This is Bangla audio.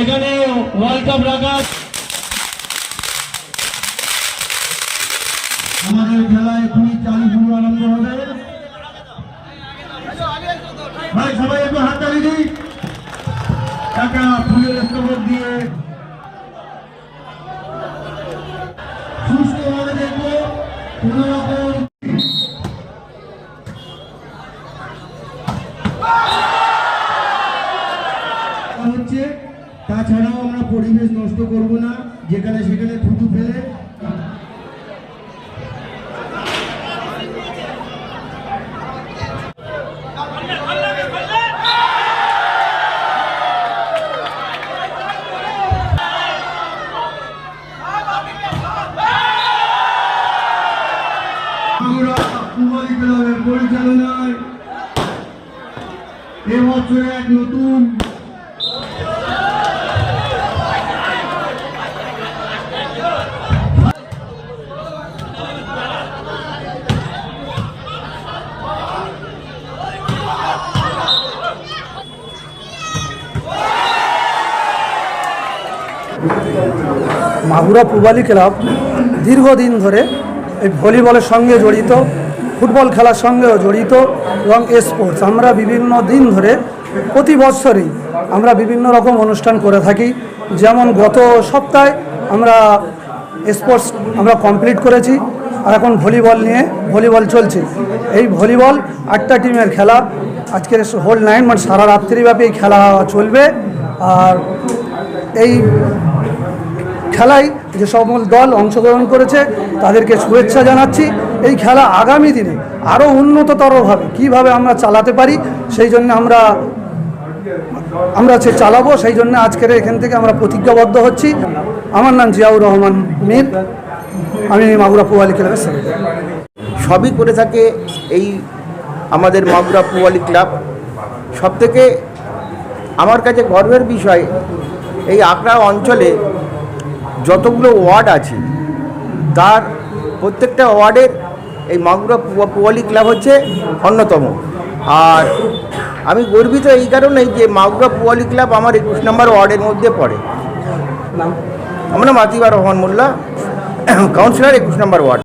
এখানে ওয়ার্ল্ড কাপ রাখা আমাদের খেলায় খুবই চালু শুরু আরম্ভ হবে। ভাই, সবাই একটু হাত তালি দিই। একটা ফুলের স্তবক দিয়ে। সুস্থভাবে দেখব। কোনো রকম তাছাড়াও আমরা পরিবেশ নষ্ট করব না যেখানে সেখানে থুতু ফেলে। পরিচালনায় এবছর এক নতুন মাগুরা পূবালী ক্লাব দীর্ঘদিন ধরে এই ভলিবলের সঙ্গে জড়িত, ফুটবল খেলার সঙ্গেও জড়িত এবং স্পোর্টস আমরা বিভিন্ন দিন ধরে প্রতি বছরই আমরা বিভিন্ন রকম অনুষ্ঠান করে থাকি। যেমন গত সপ্তাহে আমরা স্পোর্টস আমরা কমপ্লিট করেছি আর এখন ভলিবল নিয়ে ভলিবল চলছে। এই ভলিবল আটটা টিমের খেলা। আজকের হোল নাইন মানে সারা রাত্রিব্যাপী এই খেলা চলবে। আর এই খেলায় যে সকল দল অংশগ্রহণ করেছে, তাদেরকে শুভেচ্ছা জানাচ্ছি। এই খেলা আগামী দিনে আরও উন্নততরভাবে কীভাবে আমরা চালাতে পারি, সেই জন্য আমরা আমরা সে চালাবো, সেই জন্য আজকের এখান থেকে আমরা প্রতিজ্ঞাবদ্ধ হচ্ছি। আমার নাম জিয়াউর রহমান মীর। আমি মাগুরা পুয়ালি ক্লাবের সবই করে থাকে এই আমাদের মাগুরা পুয়ালি ক্লাব। সব থেকে আমার কাছে গর্বের বিষয়, এই আকড়া অঞ্চলে যতগুলো ওয়ার্ড আছে তার প্রত্যেকটা ওয়ার্ডের এই মাগুরা পুয়া- পুয়ালি ক্লাব হচ্ছে অন্যতম। আর আমি গর্বিত এই কারণেই যে মাগুরা পুয়ালি ক্লাব আমার একুশ নম্বর ওয়ার্ডের মধ্যে পড়ে। নাম? আমরা মাতিবার রহমান মোল্লা কাউন্সিলর একুশ নম্বর ওয়ার্ড।